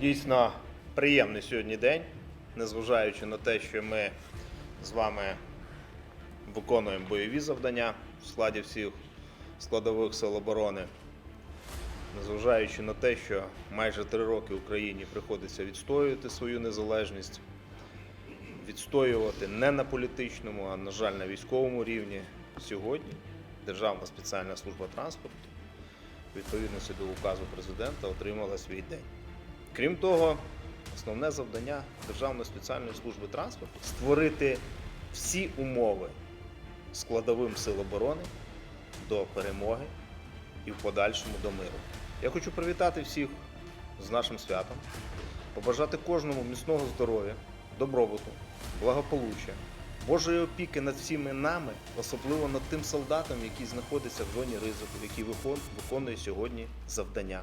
Дійсно приємний сьогодні день, незважаючи на те, що ми з вами виконуємо бойові завдання в складі всіх складових сил оборони. Незважаючи на те, що майже три роки Україні приходиться відстоювати свою незалежність, відстоювати не на політичному, а на жаль, на військовому рівні. Сьогодні Державна спеціальна служба транспорту, відповідності до указу президента, отримала свій день. Крім того, основне завдання Державної спеціальної служби транспорту створити всі умови складовим сил оборони до перемоги і в подальшому до миру. Я хочу привітати всіх з нашим святом, побажати кожному міцного здоров'я, добробуту, благополуччя, Божої опіки над всіми нами, особливо над тим солдатом, який знаходиться в зоні ризику, який виконує сьогодні завдання.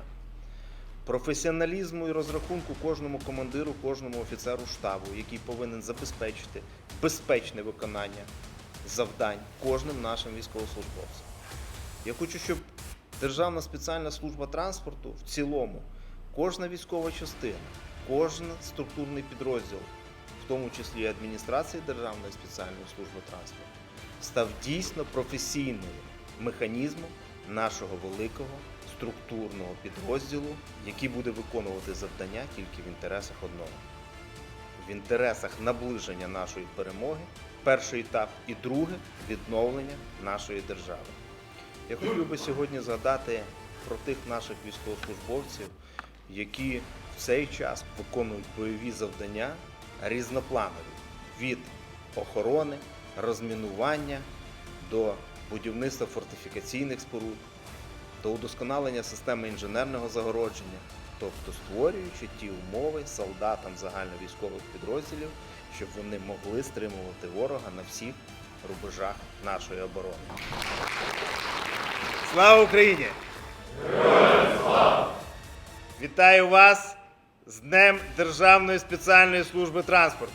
Професіоналізму і розрахунку кожному командиру, кожному офіцеру штабу, який повинен забезпечити безпечне виконання завдань кожним нашим військовослужбовцям. Я хочу, щоб Державна спеціальна служба транспорту в цілому, кожна військова частина, кожен структурний підрозділ, в тому числі і адміністрації Державної спеціальної служби транспорту, став дійсно професійним механізмом нашого великого структурного підрозділу, який буде виконувати завдання тільки в інтересах одного в інтересах наближення нашої перемоги, перший етап, і друге відновлення нашої держави. Я хотів би сьогодні згадати про тих наших військовослужбовців, які в цей час виконують бойові завдання різнопланові від охорони, розмінування до будівництва фортифікаційних споруд, до удосконалення системи інженерного загородження, тобто створюючи ті умови солдатам загальновійськових підрозділів, щоб вони могли стримувати ворога на всіх рубежах нашої оборони. Слава Україні! Вітаю вас з Днем Державної спеціальної служби транспорту!